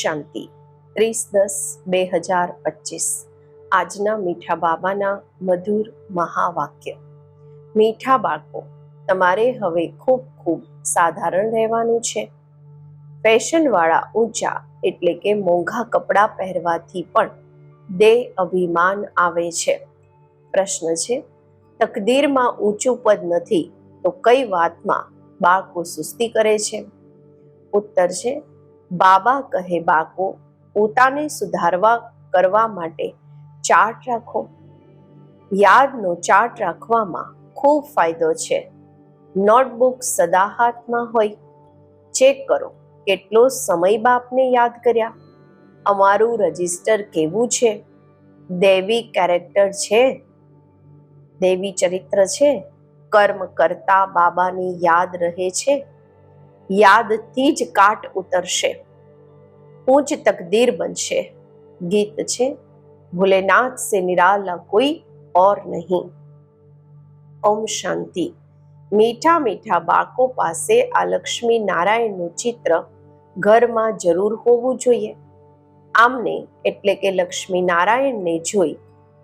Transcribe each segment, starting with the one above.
શાંતિ. ત્રીસ દસ બે હજાર પચીસ. આજના મીઠા બાબાના મધુર મહાવાક્ય. મીઠા બાળકો, તમારે હવે ખૂબ ખૂબ સાધારણ રહેવાનું છે. ફેશનવાળા ઊંચા એટલે કે મોંઘા કપડાં પહેરવાથી પણ દેહ અભિમાન આવે છે. પ્રશ્ન છે, તકદીરમાં ઊંચું પદ નથી તો કઈ વાતમાં બાળકો સુસ્તી કરે છે? ઉત્તર છે બાબા કહે બાકો, પોતાને સુધારવા કરવા માટે ચાર્ટ રાખો. યાદનો ચાર્ટ રાખવામાં ખૂબ ફાયદો છે. નોટબુક સદા હાથમાં હોય. ચેક કરો, કેટલો સમય બાપને યાદ કર્યા? અમારું રજિસ્ટર કેવું છે? દેવી કેરેક્ટર છે? દેવી ચરિત્ર છે? કર્મ કરતા બાબાની યાદ રહે છે? યાદથી જ કાટ ઉતરશે. ઊંચ તકદીર બનશે. ગીત છે, ભોલેનાથ સે નિરાલા કોઈ ઓર નહીં. ઓમ શાંતિ. મીઠા મીઠા બાળકો પાસે આ લક્ષ્મી નારાયણનું ચિત્ર ઘરમાં જરૂર હોવું જોઈએ. આમને એટલે કે લક્ષ્મી નારાયણને જોઈ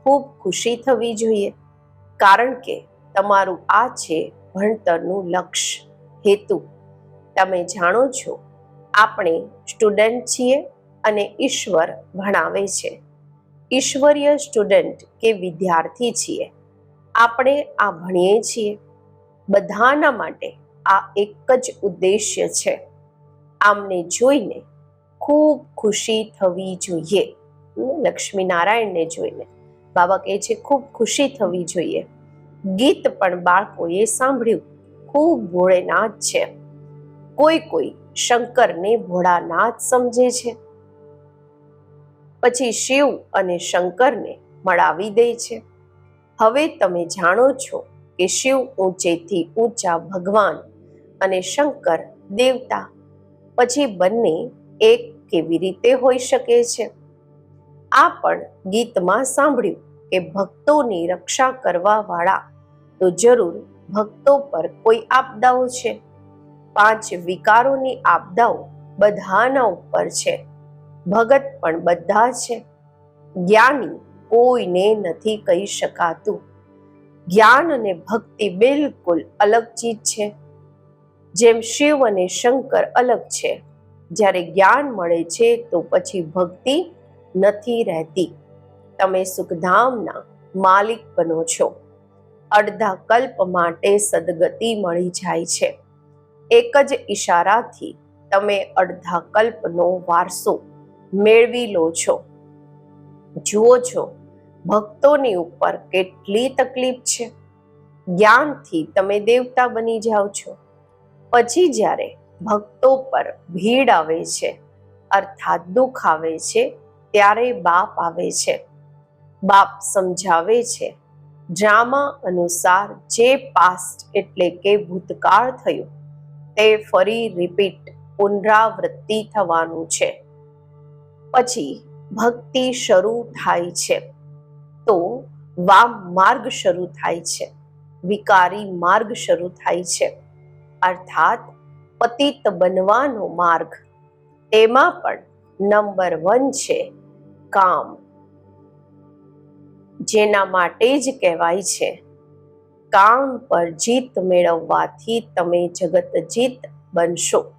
ખૂબ ખુશી થવી જોઈએ. કારણ કે તમારું આ છે ભણતરનું લક્ષ્ય, હેતુ. તમે જાણો છો, આપણે સ્ટુડન્ટ છીએ અને ઈશ્વર ભણાવે છે. ઈશ્વરીય સ્ટુડન્ટ કે વિદ્યાર્થી છીએ. આપણે આ ભણીએ છીએ. બધાના માટે આ એક જ ઉદ્દેશ્ય છે. આમને જોઈને ખૂબ ખુશી થવી જોઈએ. લક્ષ્મી નારાયણને જોઈને બાબા કહે છે, ખૂબ ખુશી થવી જોઈએ. ગીત પણ બાળકોએ સાંભળ્યું. ખૂબ ભોળેનાથ છે. કોઈ કોઈ શંકરને ભોળાનાથ સમજે છે. પછી શિવ અને શંકરને મળાવી દે છે. હવે તમે જાણો છો કે શિવ ઊંચેથી ઊંચા ભગવાન અને શંકર દેવતા, પછી બંને એક કેવી રીતે હોઈ શકે છે? આ પણ ગીતમાં સાંભળ્યું કે ભક્તોની રક્ષા કરવા વાળા તો જરૂર ભક્તો પર કોઈ આપદાઓ છે. પાંચ વિકારોની આપદાઓ બધાના ઉપર છે. ભગત પણ બધા છે. જ્ઞાની કોઈને નથી કહી શકાતું. જ્ઞાન અને ભક્તિ બિલકુલ અલગ ચીજ છે. જેમ શિવ અને શંકર અલગ છે. જ્યારે જ્ઞાન મળે છે તો પછી ભક્તિ નથી રહેતી. તમે સુખધામના માલિક બનો છો. અડધા કલ્પ માટે સદગતિ મળી જાય છે. એક જ ઈશારાથી તમે અડધા કલ્પનો વારસો મેળવી લો છો. જુઓ છો, ભક્તોની ઉપર કેટલી તકલીફ છે. જ્ઞાનથી તમે દેવતા બની જાઓ છો. પછી જ્યારે ભક્તો પર ભીડ આવે છે, અર્થાત દુઃખ આવે છે, ત્યારે બાપ આવે છે. બાપ સમજાવે છે, ડ્રામા અનુસાર જે પાસ્ટ એટલે કે ભૂતકાળ થયું તે ફરી રિપીટ પુનરાવૃત્તિ થવાનું છે. પછી ભક્તિ શરૂ થાય છે. તો વામ માર્ગ શરૂ થાય છે. વિકારી માર્ગ શરૂ થાય છે. અર્થાત પતિત બનવાનો માર્ગ. તેમાં પણ નંબર વન છે કામ. જેના માટે જ કહેવાય છે કામ પર જીત મેળવવાથી તમે જગત જીત બનશો.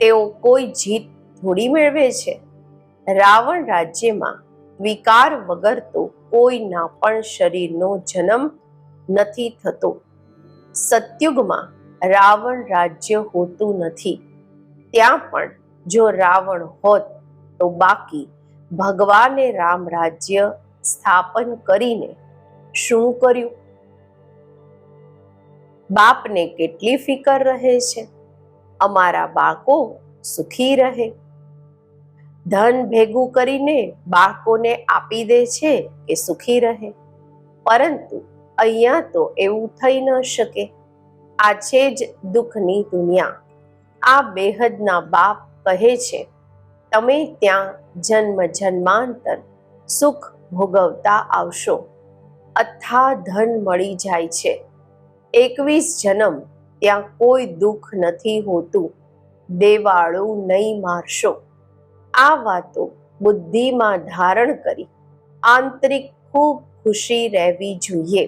તેઓ કોઈ જીત થોડી મેળવે છે. રાવણ રાજ્યમાં વિકાર વગર તો કોઈના પણ શરીરનો જન્મ નથી થતો. સતયુગમાં રાવણ રાજ્ય હોતું નથી. ત્યાં પણ જો રાવણ હોત તો બાકી ભગવાને રામ રાજ્ય સ્થાપન કરીને શું કર્યું? બાપને કેટલી ફિકર રહે છે? અમારા બાકો સુખી રહે. ધન ભેગું કરીને બાળકોને આપી દે છે કે સુખી રહે. પરંતુ અહીંયા તો એવું થઈ ન શકે. આ છે જ દુઃખની દુનિયા. આ બેહદના બાપ કહે છે, તમે ત્યાં જન્મ જન્માંતર સુખ ભોગવતા આવશો. અથા ધન મળી જાય છે. એકવીસ જન્મ, ત્યાં કોઈ દુઃખ નથી હોતું. દેવાળું નહીં મારશો. આ વાતો બુદ્ધિમાં ધારણ કરી આંતરિક ખૂબ ખુશી રહેવી જોઈએ.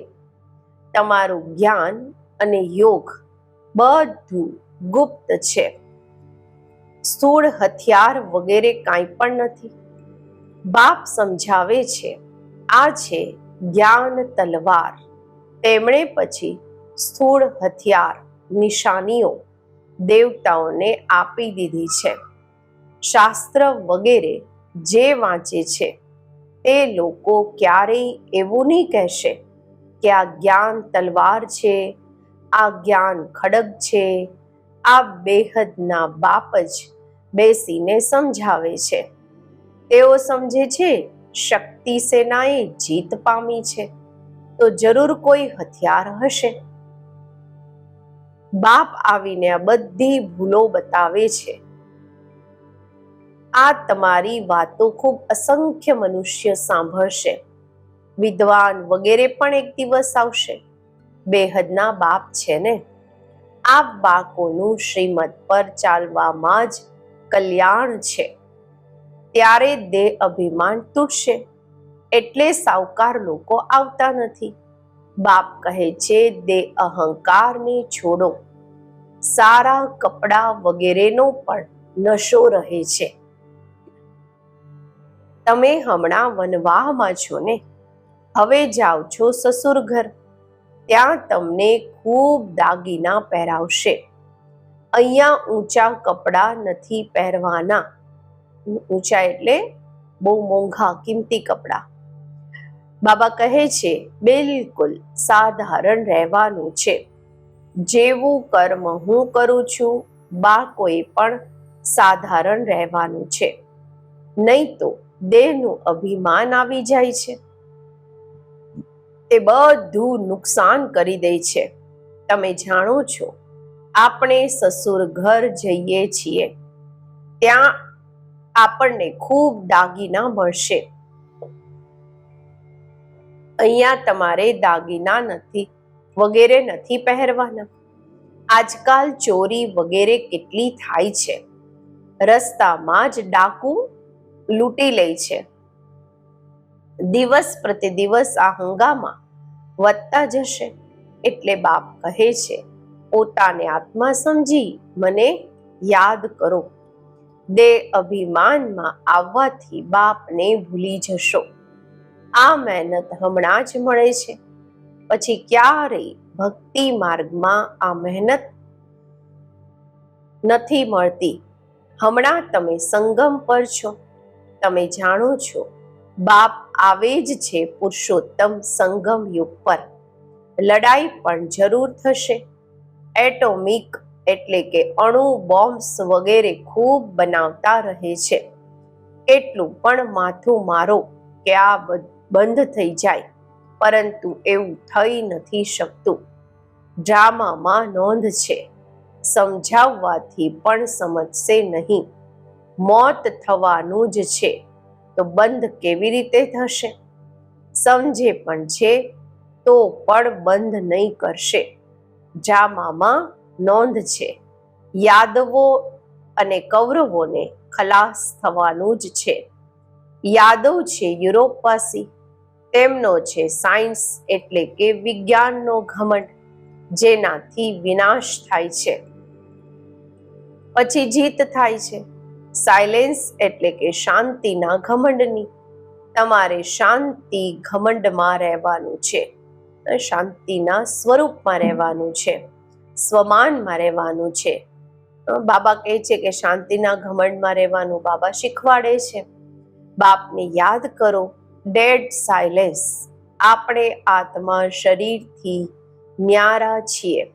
તમારું જ્ઞાન અને યોગ બધું ગુપ્ત છે. સ્થૂળ હથિયાર વગેરે કાંઈ પણ નથી. બાપ સમજાવે છે, આ છે જ્ઞાન તલવાર. તેમણે પછી સ્થૂળ હથિયાર, નિશાનીઓ, દેવતાઓને આપી દીધી છે. શાસ્ત્ર વગેરે જે વાંચે છે, તે લોકો ક્યારેય એવું નહીં કહેશે કે આ જ્ઞાન તલવાર છે, આ જ્ઞાન ખડગ છે, આ બેહદના બાપ જ બેસીને સમજાવે છે. તેઓ સમજે છે, શક્તિ સેનાએ જીત પામી છે. તો જરૂર કોઈ હથિયાર હશે. બાપ આવીને આ બધી ભૂલો બતાવે છે. આ તમારી વાતો ખૂબ અસંખ્ય મનુષ્ય સાંભળશે. વિદ્વાન વગેરે પણ એક દિવસ આવશે. બેહદના બાપ છે ને? આ બાળકોનું શ્રીમદ પર ચાલવામાં જ કલ્યાણ છે. ત્યારે દેહ અભિમાન તૂટશે. એટલે સાવકાર લોકો આવતા નથી. બાપ કહે છે, દે અહંકારને છોડો. સારા કપડા વગેરેનો પણ નશો રહે છે. તમે હમણાં વનવાહમાં છો ને? હવે જાઓ છો સસુર ઘર. ત્યાં તમને ખૂબ દાગીના પહેરાવશે. અહીંયા ઊંચા કપડા નથી પહેરવાના. ઊંચા એટલે બહુ મોંઘા, કિંમતી કપડા. બાબા કહે છે, બિલકુલ સાધારણ રહેવાનું છે. જેવું કર્મ હું કરું છું, બા કોઈ પણ સાધારણ રહેવાનું છે. નહીં તો દેહનું અભિમાન આવી જાય છે. તે બધું નુકસાન કરી દે છે. તમે જાણો છો, આપણે સસુર ઘર જઈએ છીએ. ત્યાં આપણને ખૂબ દાગીના મળશે. અહીંયા તમારે દાગીના નથી, વગેરે નથી પહેરવાના. આજકાલ ચોરી વગેરે કેટલી થાય છે. રસ્તામાં જ ડાકુ લૂંટી લે છે. દિવસ પ્રતિ દિવસ આ હંગામા વધતા જશે, એટલે બાપ કહે છે, પોતાને આત્મા સમજી મને યાદ કરો. દે અભિમાનમાં આવવાથી બાપને ભૂલી જશો. આ મહેનત હમણાં જ મળે છે. પછી ક્યારેય ભક્તિ માર્ગમાં આ મહેનત નથી મળતી. હમણાં તમે સંગમ પર છો. તમે જાણો છો, બાપ આવે જ છે પુરુષોત્તમ સંગમ યુગ પર. લડાઈ પણ જરૂર થશે. એટોમિક એટલે કે અણુ બોમ્બ્સ વગેરે ખૂબ બનાવતા રહે છે. એટલું પણ માથું મારો કે આ બંધ થઈ જાય. પરંતુ એવું થઈ નથી શકતું. ડ્રામામાં નોંધ છે. સમજાવવાથી પણ સમજશે નહીં. મોત થવાનું જ છે. તો બંધ કેવી રીતે થશે? સમજે પણ છે, તો પણ બંધ નહીં કરશે. જામામાં નોંધ છે. યાદવો અને કૌરવોને ખલાસ થવાનું જ છે. યાદવ છે યુરોપવાસી તેમનો છે સાયન્સ એટલે કે વિજ્ઞાનનો ઘમંડ, જેનાથી વિનાશ થાય છે. પછી જીત થાય છે. સાયલેન્સ એટલે કે શાંતિના ઘમંડની. તમારે શાંતિ ઘમંડમાં રહેવાનું છે. શાંતિના સ્વરૂપમાં રહેવાનું છે. સ્વમાનમાં રહેવાનું છે. બાબા કહે છે કે શાંતિના ઘમંડમાં રહેવાનું બાબા શીખવાડે છે. બાપને યાદ કરો. ડેડ સાયલેન્સ આપણે આત્મા શરીરથી ન્યારા છીએ.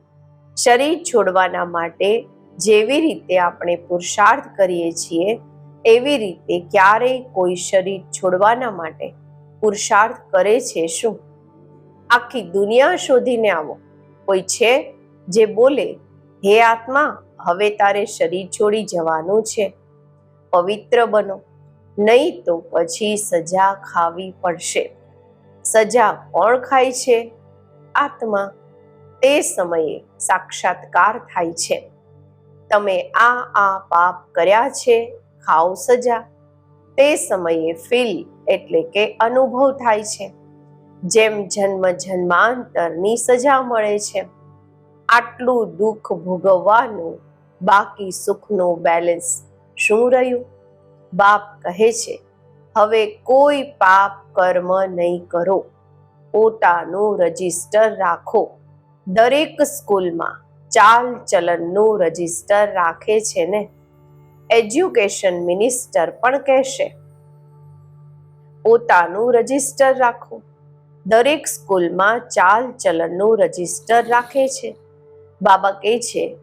શરીર છોડવાના માટે જેવી રીતે આપણે પુરુષાર્થ કરીએ છીએ, એવી રીતે ક્યારેય કોઈ શરીર છોડવાના માટે પુરુષાર્થ કરે છે શું? આખી દુનિયા શોધીને આવો. કોઈ છે જે બોલે, હે આત્મા, હવે તારે શરીર છોડી જવાનું છે. પવિત્ર બનો. નહીં તો પછી સજા ખાવી પડશે. સજા કોણ ખાય છે? આત્મા. તે સમયે સાક્ષાત્કાર થાય છે. તમે આ આ પાપ કર્યા છે, ખાઓ સજા. તે સમયે ફીલ એટલે કે અનુભવ થાય છે. જેમ જન્મ જન્માંતરની સજા મળે છે. આટલું દુઃખ ભોગવવાનું બાકી સુખનું બેલેન્સ શું રહ્યું? બાપ કહે છે, હવે કોઈ પાપ કર્મ નહીં કરો. પોતાનું રજિસ્ટર રાખો. દરેક સ્કૂલમાં ચાલ ચલનનું રજિસ્ટર રાખે છે ને? એજ્યુકેશન મિનિસ્ટર પણ કહેશે. પોતાનું રજિસ્ટર રાખો. દરેક સ્કૂલમાં ચાલ ચલનનું રજિસ્ટર રાખે છે. બાબા કહે છે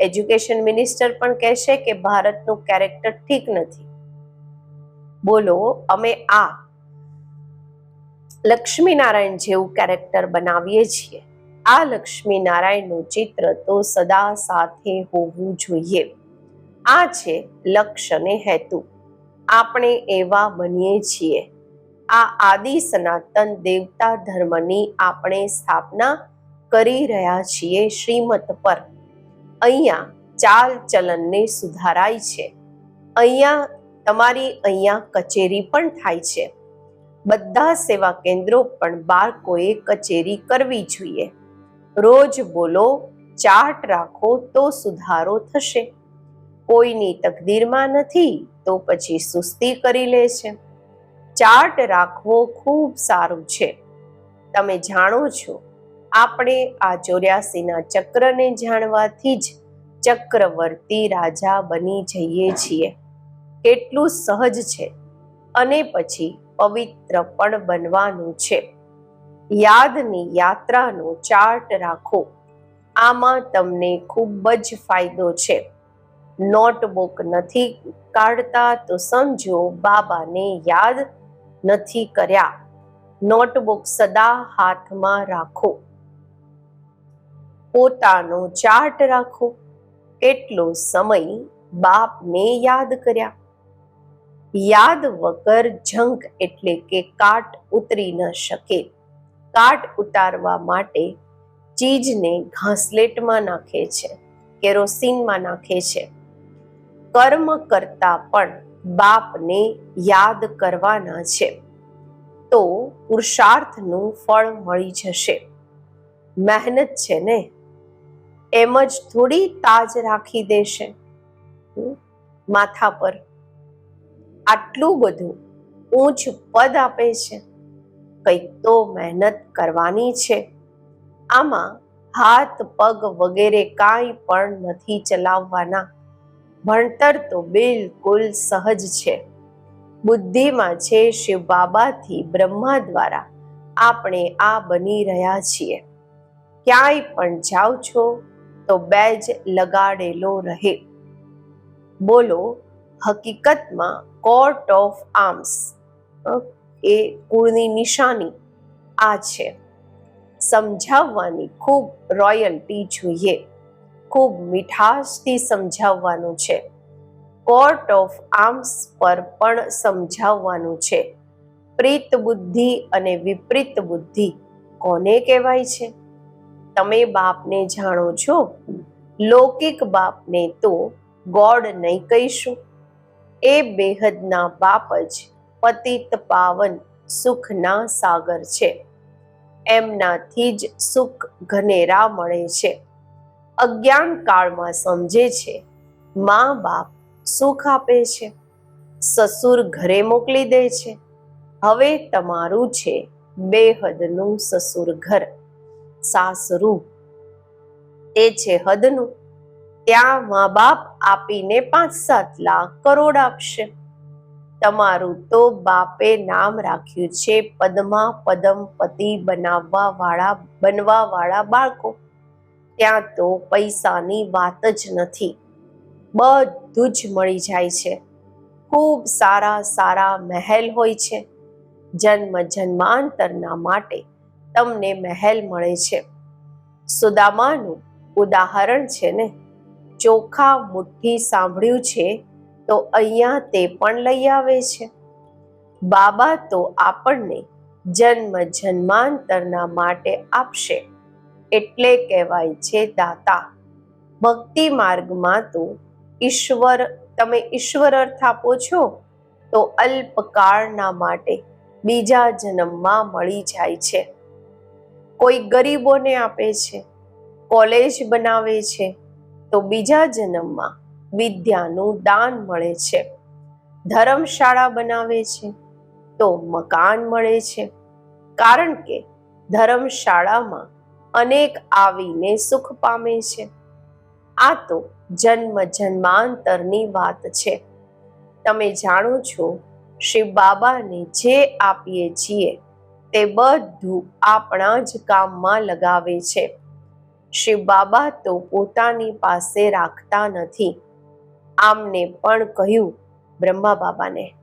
એજ્યુકેશન મિનિસ્ટર પણ કહેશે કે ભારતનું કેરેક્ટર ઠીક નથી. બોલો, અમે આ લક્ષ્મીનારાયણ જેવું કેરેક્ટર બનાવીએ છીએ. આ લક્ષ્મીનારાયણનું ચિત્ર તો સદા સાથે હોવું જોઈએ. આ છે લક્ષ્ય અને હેતુ. આપણે એવા બનીએ છીએ. આ આદિ સનાતન દેવતા ધર્મની આપણે સ્થાપના કરી રહ્યા છીએ શ્રીમત પર. અહીંયા ચાલ ચલનને સુધારાય છે. અહીંયા તમારી અહીંયા કચેરી પણ થાય છે. બધા સેવા કેન્દ્રો પણ બાળકોએ કચેરી કરવી જોઈએ. રોજ બોલો, ચાર્ટ રાખો તો સુધારો થશે. કોઈની તકદીરમાં નથી તો પછી સુસ્તી કરી લે છે. ચાર્ટ રાખવો ખૂબ સારું છે. તમે જાણો છો આપણે આ ચોર્યાસીના ચક્રને જાણવાથી જ ચક્રવર્તી રાજા બની જઈએ છીએ. કેટલું સહજ છે. અને પછી પવિત્ર પણ બનવાનું છે. યાદની યાત્રાનો ચાર્ટ રાખો. આમાં તમને ખૂબ જ ફાયદો છે. નોટબુક નથી કાઢતા તો સમજો બાબાને યાદ નથી કર્યા. નોટબુક સદા હાથમાં રાખો. પોતાનો ચાર્ટ રાખો. એટલો સમય બાપને યાદ કર્યા. યાદ વગર જંક એટલે કે કાટ ઉતરી ન શકે. કાટ ઉતારવા માટે ચીજને ઘાસલેટમાં નાખે છે, કેરોસીનમાં નાખે છે. કર્મ કરતા પણ બાપને યાદ કરવાના છે. તો પુરુષાર્થનું ફળ મળી જશે. મહેનત છે ને? એમ જ થોડી તાજ રાખી દેશે. માથા પર. આટલું બધું ઊંચ પદ આપે છે. કંઈક તો મહેનત કરવાની છે. આમાં હાથ, પગ વગેરે કાંઈ પણ નથી ચલાવવાના. ભણતર તો બિલકુલ સહજ છે. બુદ્ધિમાં છે શિવ બાબાથી બ્રહ્મા દ્વારા આપણે આ બની રહ્યા છીએ. ક્યાંય પણ જાઓ છો તો બેજ લગાડેલો રહે. બોલો, હકીકતમાં કોર્ટ ઓફ આર્મ્સ એ કુળની નિશાની આ છે. સમજાવવાની ખૂબ રોયલ્ટી જોઈએ. ખૂબ મીઠાશથી સમજાવવાનું છે. કોર્ટ ઓફ આર્મ્સ પર પણ સમજાવવાનું છે. પ્રીત બુદ્ધિ અને વિપરીત બુદ્ધિ કોને કહેવાય છે? તમે બાપને જાણો છો? લૌકિક બાપને તો ગોડ નહીં કહીશું. એ બેહદના બાપ જ પતિત પાવન સુખના સાગર છે. એમનાથી જ સુખ ઘનેરા મળે છે. અજ્ઞાન કાળમાં સમજે છે, મા બાપ સુખ આપે છે, સસુર ઘરે મોકલી દે છે. હવે તમારું છે બેહદનું સસુર ઘર. સાસરું. તે છે હદનું. ત્યાં મા બાપ આપીને પાંચ સાત લાખ કરોડ આપશે. તમારું તો બાપે નામ રાખ્યું છે પદમા પદમ પતિ બનાવવા વાળા બનવા વાળા બાળકો. ત્યાં તો પૈસાની વાત જ નથી. બધું જ મળી જાય છે. ખૂબ સારા સારા મહેલ હોય છે. જન્મ જન્માંતરના માટે તમને મહેલ મળે છે. સુદામાનું ઉદાહરણ છે ને? ચોખા મુઠ્ઠી સાંભળ્યું છે તો અહીંયા તે પણ લઈ આવે છે. બાબા તો આપણને જન્મ જન્માંતરના માટે આપશે. એટલે કહેવાય છે દાતા. ભક્તિ માર્ગમાં તો ઈશ્વર, તમે ઈશ્વર અર્થ આપો છો? તો અલ્પકાળના માટે બીજા જન્મમાં મળી જાય છે. કોઈ ગરીબોને આપે છે, કોલેજ બનાવે છે, તો બીજા જન્મમાં વિદ્યાનું દાન મળે છે. ધર્મશાળા બનાવે છે, તો મકાન મળે છે. કારણ કે ધર્મશાળામાં અનેક આવીને સુખ પામે છે. આ તો જન્મ જન્માંતરની વાત છે. તમે જાણો છો શિવ બાબાને જે આપીએ છીએ તે બધું આપણા જ કામમાં લગાવે છે. શિવ બાબા તો પોતાની પાસે રાખતા નથી. આમને પણ કહ્યું, બ્રહ્મા બાબાને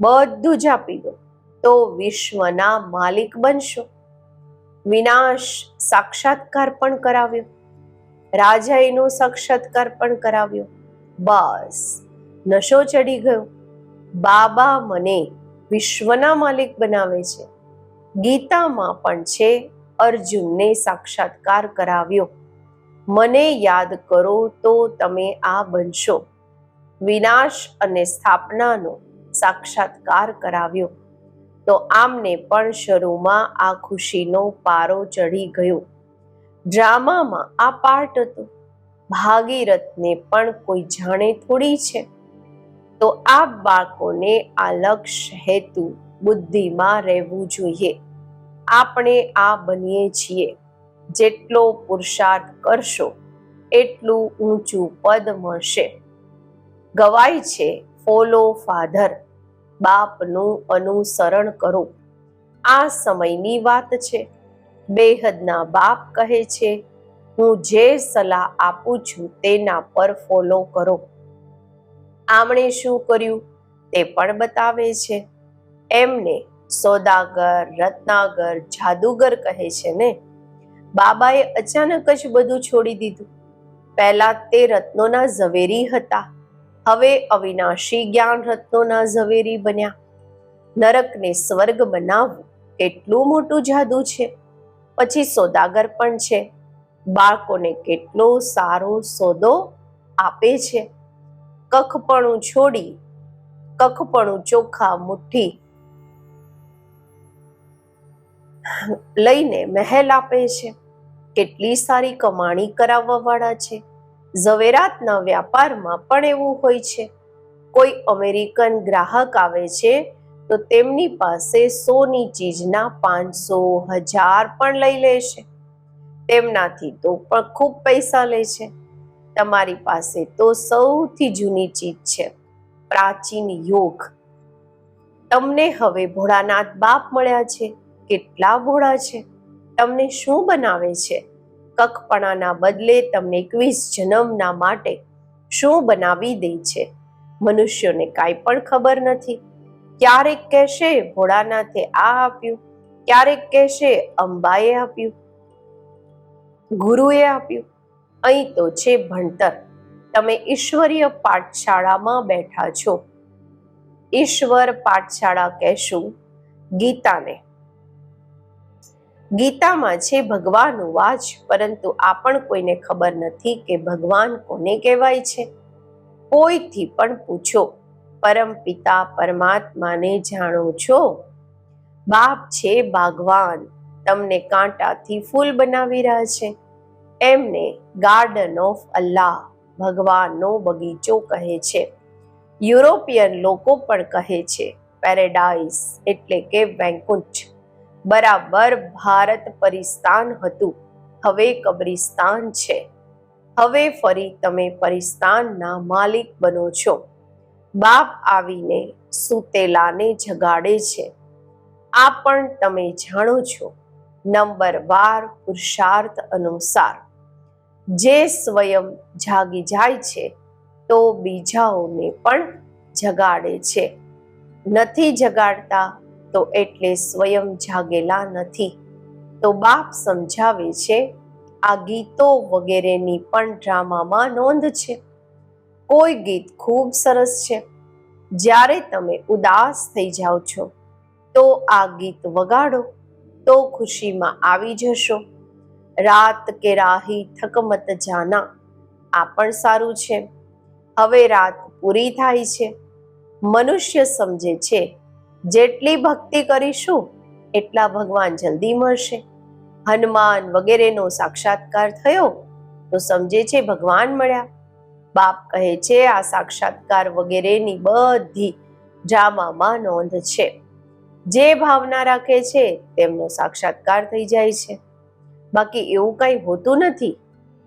બધું જ આપી દો, તો વિશ્વના માલિક બનશો. વિનાશ સાક્ષાત્કાર પણ કરાવ્યો. રાજાએનો સાક્ષાત્કાર પણ કરાવ્યો. બસ, નશો ચડી ગયો. બાબા મને વિશ્વના માલિક બનાવે છે. ગીતામાં પણ છે, અર્જુનને સાક્ષાત્કાર કરાવ્યો. મને યાદ કરો તો તમે આ બનશો. વિનાશ અને સ્થાપનાનો સાક્ષાત્કાર કરાવ્યો. તો આમને પણ શરૂમાં આ ખુશીનો પારો ચડી ગયો. ડ્રામામાં આ પાર્ટ હતો. ભાગીરથને પણ કોઈ જાણે થોડી છે. તો આ બાળકોને આ લક્ષ્ય હેતુ બુદ્ધિમાં રહેવું જોઈએ. આપણે આ બનીએ છીએ. જેટલો પુરુષાર્થ કરશો, એટલું ઊંચું પદ મળશે. ગવાય છે, ફોલો ફાધર, બાપનું અનુસરણ કરો. આ સમયની વાત છે. બેહદના બાપ કહે છે, હું જે સલાહ આપું છું તેના પર ફોલો કરો. આમણે શું કર્યું? તે પણ બતાવે છે. એમને સોદાગર, રત્નાગર, જાદુગર કહે છે ને? બાબાએ અચાનક જ બધું છોડી દીધું. પહેલા તે રત્નોના ઝવેરી હતા. હવે અવિનાશી જ્ઞાન રત્નોના ઝવેરી બન્યા. નરકને સ્વર્ગ બનાવવું કેટલું મોટું જાદુ છે. પછી સોદાગર પણ છે. બાળકોને કેટલો સારો સોદો આપે છે. કખપણું છોડી, કખપણું ચોખા મુઠ્ઠી લઈને મહેલ આપે છે. કેટલી સારી કમાણી કરાવવા વાળા છે. ઝવેરાતના વ્યાપારમાં પણ એવું હોય છે. કોઈ અમેરિકન ગ્રાહક આવે છે, તો તેમની પાસે સોની ચીજના પાંચસો હજાર પણ લઈ લેશે તેમનાથી તો પણ ખૂબ પૈસા લે છે. તમારી પાસે તો સૌથી જૂની ચીજ છે. પ્રાચીન યોગ. તમને હવે ભોળાનાથ બાપ મળ્યા છે. કેટલા ભોળા છે? તમને શું બનાવે છે? કકપણાના બદલે તમને એકવીસ જન્મના માટે શું બનાવી દે છે? મનુષ્યોને કાંઈ પણ ખબર નથી. ક્યારેક કહેશે, ભોળાનાથે આ આપ્યું. ક્યારેક કહેશે, અંબાએ આપ્યું. ગુરુએ આપ્યું. અહીં તો છે ભણતર. તમે ઈશ્વરીય પાઠશાળામાં બેઠા છો. ઈશ્વર પાઠશાળા કહેશું ગીતાને. ગીતામાં છે, ભગવાનનું વાચ પરંતુ આ પણ કોઈને ખબર નથી કે ભગવાન કોને કહેવાય છે. કોઈથી પણ પૂછો, પરમ પિતા પરમાત્માને જાણો છો? બાપ છે ભગવાન તમને કાંટાથી ફૂલ બનાવી રહ્યા છે. એમને ગાર્ડન ઓફ અલ્લાહ, ભગવાનનો બગીચો કહે છે. યુરોપિયન લોકો પણ કહે છે પેરેડાઇઝ એટલે કે વૈકુંઠ. બરાબર ભારત પરિસ્તાન હતું. હવે કબ્રિસ્તાન છે. હવે ફરી તમે પરિસ્તાનના માલિક બનો છો. બાપ આવીને સુતેલાને જગાડે છે. આ પણ તમે જાણો છો. નંબર વાર પુરુષાર્થ અનુસાર. જે સ્વયં જાગી જાય છે, તો બીજાઓને પણ જગાડે છે. નથી જગાડતા તો એટલે સ્વયં જાગેલા નથી. તો બાપ સમજાવે છે, આ ગીતો વગેરેની પણ ડ્રામામાં નોંધ છે. કોઈ ગીત ખૂબ સરસ છે. જ્યારે તમે ઉદાસ થઈ જાઓ છો, તો આ ગીત વગાડો, તો ખુશીમાં આવી જશો. રાત કે રાહી થકમત જાના, આ પણ સારું છે. હવે રાત પૂરી થાય છે. મનુષ્ય સમજે છે જેટલી ભક્તિ કરીશું, એટલા ભગવાન જલ્દી મળશે. હનુમાન વગેરેનો સાક્ષાત્કાર થયો, તો સમજે છે ભગવાન મળ્યા. બાપ કહે છે, આ સાક્ષાત્કાર વગેરેની બધી ડ્રામામાં નોંધ છે. જે ભાવના રાખે છે, તેમનો સાક્ષાત્કાર થઈ જાય છે. બાકી એવું કંઈ હોતું નથી.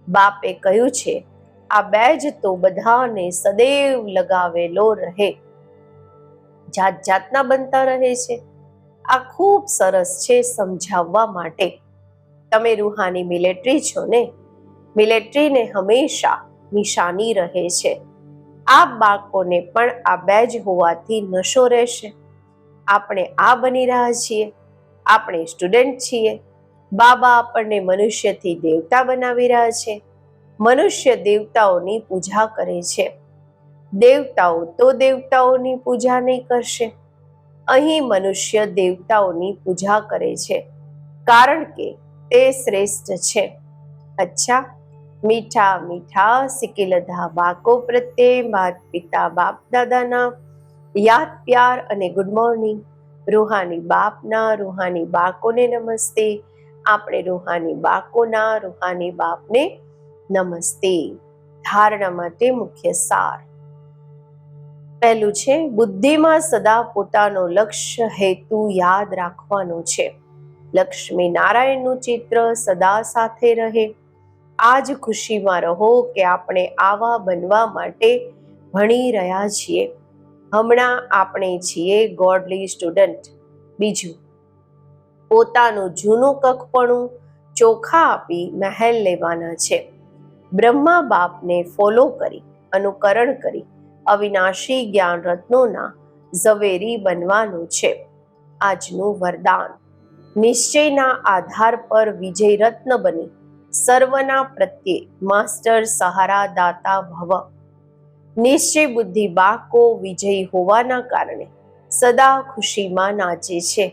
બાપે કહ્યું છે, આ જ તો બધાને સદૈવ લગાવેલો રહે. જાત જાતના બનતા રહે છે. આ ખૂબ સરસ છે સમજાવવા માટે. તમે રૂહાની મિલિટરી છો ને? મિલિટરીને હંમેશા નિશાની રહે છે. આ બાળકોને પણ આ બેજ હોવાથી નશો રહેશે. આપણે આ બની રહ્યા છીએ. આપણે સ્ટુડન્ટ છીએ. બાબા આપણને મનુષ્યથી દેવતા બનાવી રહ્યા છે. મનુષ્ય દેવતાઓની પૂજા કરે છે. દેવતાઓ તો દેવતાઓની પૂજા નહીં કરશે. અહીં મનુષ્ય દેવતાઓની પૂજા કરે છે, કારણ કે તે શ્રેષ્ઠ છે. અચ્છા, મીઠા મીઠા સિકિલધા બાકો પ્રત્યે માત પિતા બાપ દાદાના યાદ પ્યાર અને ગુડ મોર્નિંગ. રૂહાની બાપના રૂહાની બાળકોને નમસ્તે. આપણે રૂહાની બાકોના રૂહાની બાપને નમસ્તે. ધારણા માટે મુખ્ય સાર. પહેલું છે, બુદ્ધિમાં સદા પોતાનો લક્ષ્ય, હેતુ યાદ રાખવાનો છે. લક્ષ્મી નારાયણનું ચિત્ર સદા સાથે રહે. આજ ખુશીમાં રહો કે આપણે આવા બનવા માટે ભણી રહ્યા છીએ. હમણાં આપણે છીએ ગોડલી સ્ટુડન્ટ બીજું, પોતાનું જૂનું કખપણું ચોખા આપી મહેલ લેવાના છે. બ્રહ્મા બાપને ફોલો કરી, અનુકરણ કરી. અવિનાશી જ્ઞાન રત્નોના ઝવેરી બનવાનું છે. આજનું વરદાન. નિશ્ચયના આધાર પર વિજય રત્ન બની. સર્વના પ્રત્યે માસ્ટર સહારા દાતા ભવ. નિશ્ચય બુદ્ધિ બાકો વિજયી હોવાના કારણે સદા ખુશીમાં નાચે છે.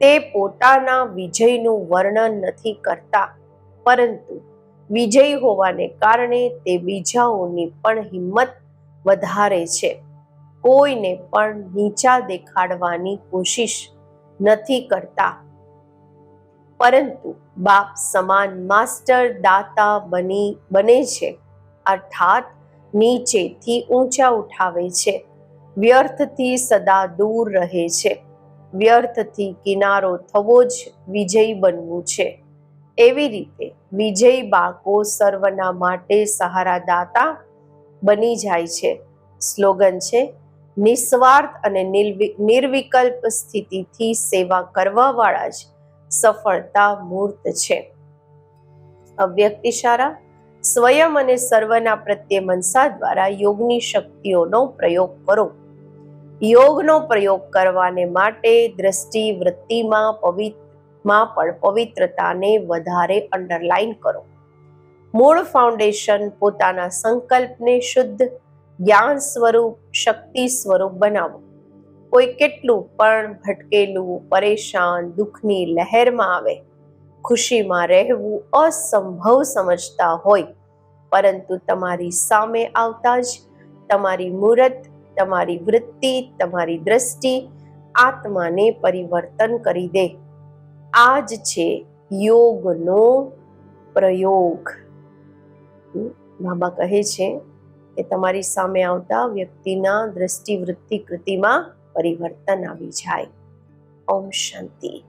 તે પોતાના વિજયનું વર્ણન નથી કરતા, પરંતુ વિજય હોવાને કારણે તે બીજાઓની પણ હિંમત વધારે છે. કોઈને પણ નીચા દેખાડવાની કોશિશ નથી કરતા. પરંતુ બાપ સમાન માસ્ટર દાતા બની, બને છે. અર્થાત નીચેથી ઊંચા ઉઠાવે છે. વ્યર્થથી સદા દૂર રહે છે. વ્યર્થથી કિનારો થવો જ વિજય બનવું છે. એવી રીતે વિજય બાકો સર્વના માટે સહારા દાતા બની જાય છે. સ્લોગન છે, નિસ્વાર્થ અને નિર્વિકલ્પ સ્થિતિથી સેવા કરવાવાળા જ સફળતા મૂર્ત છે. અવ્યક્ત ઇશારા સ્વયં અને સર્વના પ્રત્યે મનસા દ્વારા યોગની શક્તિઓનો પ્રયોગ કરો. યોગનો પ્રયોગ કરવાને માટે દ્રષ્ટિ વૃત્તિમાં પવિત્રમાં પણ પવિત્રતાને વધારે અંડરલાઈન કરો. મૂળ ફાઉન્ડેશન પોતાના સંકલ્પને શુદ્ધ જ્ઞાન સ્વરૂપ, શક્તિ સ્વરૂપ બનાવો. કોઈ કેટલું પણ ભટકેલું, પરેશાન, દુઃખની લહેરમાં આવે, ખુશીમાં રહેવું અસંભવ સમજતા હોય, પરંતુ તમારી સામે આવતા જ તમારી મૂર્ત તમારી વૃત્તિ, તમારી દ્રષ્ટિ આત્માને પરિવર્તન કરી દે. આ જ છે યોગનો પ્રયોગ. બાબા કહે છે કે તમારી સામે આવતા વ્યક્તિના દ્રષ્ટિ કૃતિમાં પરિવર્તન આવી જાય. ઓમ શાંતિ.